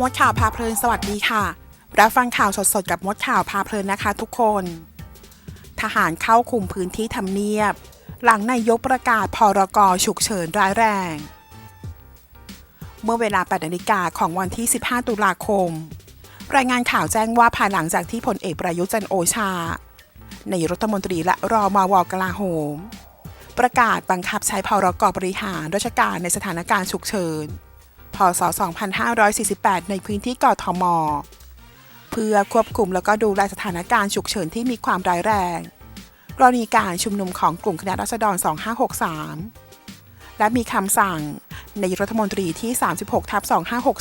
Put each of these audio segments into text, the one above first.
มดข่าวพาเพลินสวัสดีค่ะ รับฟังข่าวสดๆ กับมดข่าวพาเพลินนะคะทุกคน ทหารเข้าคุมพื้นที่ทำเนียบ หลังนายกประกาศพรกฉุกเฉินร้ายแรง เมื่อเวลา8นาฬิกาของวันที่ 15 ตุลาคม รายงานข่าวแจ้งว่าภายหลังจากที่พลเอกประยุจันโอชา ในรัฐมนตรีและรอมวกลาโหม ประกาศบังคับใช้พรกบริหารราชการในสถานการณ์ฉุกเฉิน ศ 2548 ในพื้นที่กทม เพื่อควบคุมแล้วก็ดูแลสถานการณ์ฉุกเฉินที่มีความร้ายแรง กรณีการชุมนุมของกลุ่มคณะรัษฎร 2563 และมีคำสั่งในรัฐมนตรีที่ 36ทับ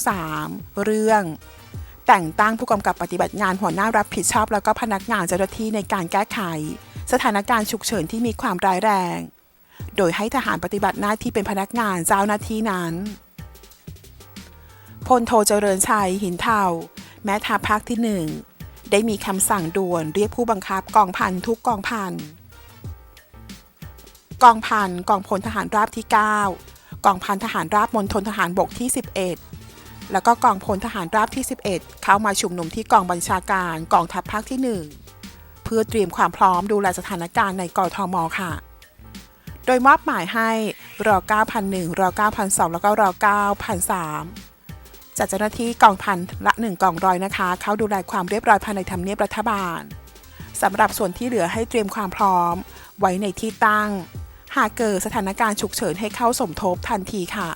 2563 เรื่อง แต่งตั้งผู้กำกับปฏิบัติงานหัวหน้ารับผิดชอบ แล้วก็พนักงานเจ้าหน้าที่ในการแก้ไข สถานการณ์ฉุกเฉินที่มีความร้ายแรงโดยให้ทหารปฏิบัติหน้าที่เป็นพนักงานเจ้าหน้าที่นั้น พลโทเจริญชัยหินเทาแม่ทัพภาคที่หนึ่งได้มีคำสั่งด่วนเรียกผู้บังคับกองพันทุกกองพันกองพันกองพลทหารราบที่ 9 กองพันทหารราบมณฑลทหารบกที่ 11 แล้วก็กองพลทหารราบที่ 11 เข้ามาชุมนุมที่กองบัญชาการกองทัพภาคที่ 1 เพื่อเตรียมความพร้อมดูแลสถานการณ์ในกทมค่ะ โดยมอบหมายให้ร9,001ร9,002แล้วก็ร9,003 จัดเจ้าหน้าที่กองพันละหนึ่งกองร้อยนะคะ เข้าดูแลความเรียบร้อยภายในทำเนียบรัฐบาลสำหรับส่วนที่เหลือให้เตรียมความพร้อม ไว้ในที่ตั้ง หากเกิดสถานการณ์ฉุกเฉินให้เข้าสมทบทันทีค่ะ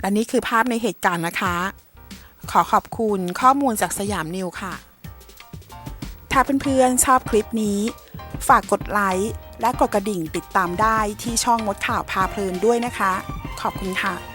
และนี่คือภาพในเหตุการณ์นะคะ ขอขอบคุณข้อมูลจากสยามนิวค่ะ ถ้าเพื่อนๆชอบคลิปนี้ ฝากกดไลค์และกดกระดิ่งติดตามได้ที่ช่องมดข่าวพาเพลินด้วยนะคะ ขอบคุณค่ะ